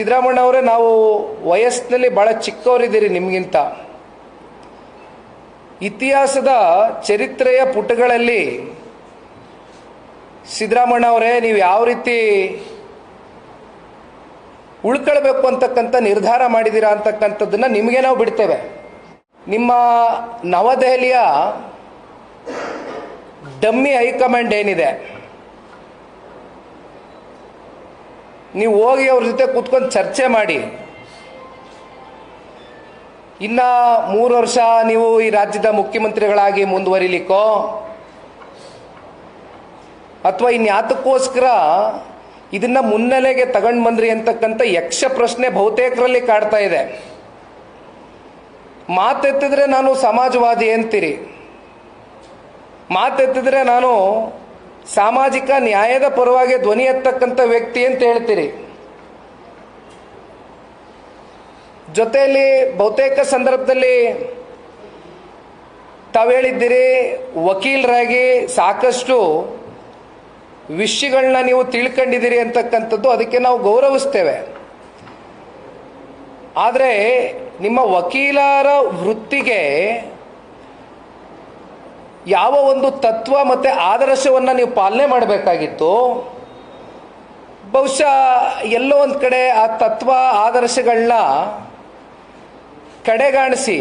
ಸಿದ್ದರಾಮಣ್ಣ ಅವರೇ ನಾವು ವಯಸ್ಸಿನಲ್ಲಿ ಭಾಳ ಚಿಕ್ಕವರಿದ್ದೀರಿ ನಿಮಗಿಂತ. ಇತಿಹಾಸದ ಚರಿತ್ರೆಯ ಪುಟಗಳಲ್ಲಿ ಸಿದ್ದರಾಮಣ್ಣ ಅವರೇ ನೀವು ಯಾವ ರೀತಿ ಉಳ್ಕೊಳ್ಬೇಕು ಅಂತಕ್ಕಂಥ ನಿರ್ಧಾರ ಮಾಡಿದ್ದೀರಾ ಅಂತಕ್ಕಂಥದ್ದನ್ನು ನಿಮಗೆ ನಾವು ಬಿಡ್ತೇವೆ. ನಿಮ್ಮ ನವದೆಹಲಿಯ ಡಮ್ಮಿ ಹೈಕಮಾಂಡ್ ಏನಿದೆ? ನೀವು ಹೋಗಿ ಅವ್ರ ಜೊತೆ ಕೂತ್ಕೊಂಡು ಚರ್ಚೆ ಮಾಡಿ. ಇನ್ನ ಮೂರು ವರ್ಷ ನೀವು ಈ ರಾಜ್ಯದ ಮುಖ್ಯಮಂತ್ರಿಗಳಾಗಿ ಮುಂದುವರಿಲಿಕ್ಕೋ? ಅಥವಾ ಇನ್ಯಾತಕ್ಕೋಸ್ಕರ ಇದನ್ನ ಮುನ್ನೆಲೆಗೆ ತಗೊಂಡು ಬಂದ್ರಿ ಅಂತಕ್ಕಂಥ ಯಕ್ಷ ಪ್ರಶ್ನೆ ಬಹುತೇಕರಲ್ಲಿ ಕಾಡ್ತಾ ಇದೆ. ಮಾತೆತ್ತಿದ್ರೆ ನಾನು ಸಮಾಜವಾದಿ ಅಂತೀರಿ. ಮಾತೆತ್ತಿದ್ರೆ ನಾನು ಸಾಮಾಜಿಕ ನ್ಯಾಯದ ಪರವಾಗಿ ಧ್ವನಿ ಎತ್ತಕ್ಕಂಥ ವ್ಯಕ್ತಿ ಅಂತ ಹೇಳ್ತೀರಿ. ಜೊತೆಯಲ್ಲಿ ಬಹುತೇಕ ಸಂದರ್ಭದಲ್ಲಿ ತಾವು ಹೇಳಿದ್ದೀರಿ, ವಕೀಲರಾಗಿ ಸಾಕಷ್ಟು ವಿಷಯಗಳನ್ನ ನೀವು ತಿಳ್ಕೊಂಡಿದ್ದೀರಿ ಅಂತಕ್ಕಂಥದ್ದು ಅದಕ್ಕೆ ನಾವು ಗೌರವಿಸ್ತೇವೆ. ಆದರೆ ನಿಮ್ಮ ವಕೀಲರ ವೃತ್ತಿಗೆ ಯಾವ ಒಂದು ತತ್ವ ಮತ್ತು ಆದರ್ಶವನ್ನು ನೀವು ಪಾಲನೆ ಮಾಡಬೇಕಾಗಿತ್ತು, ಬಹುಶಃ ಎಲ್ಲೋ ಒಂದು ಕಡೆ ಆ ತತ್ವ ಆದರ್ಶಗಳನ್ನ ಕಡೆಗಾಣಿಸಿ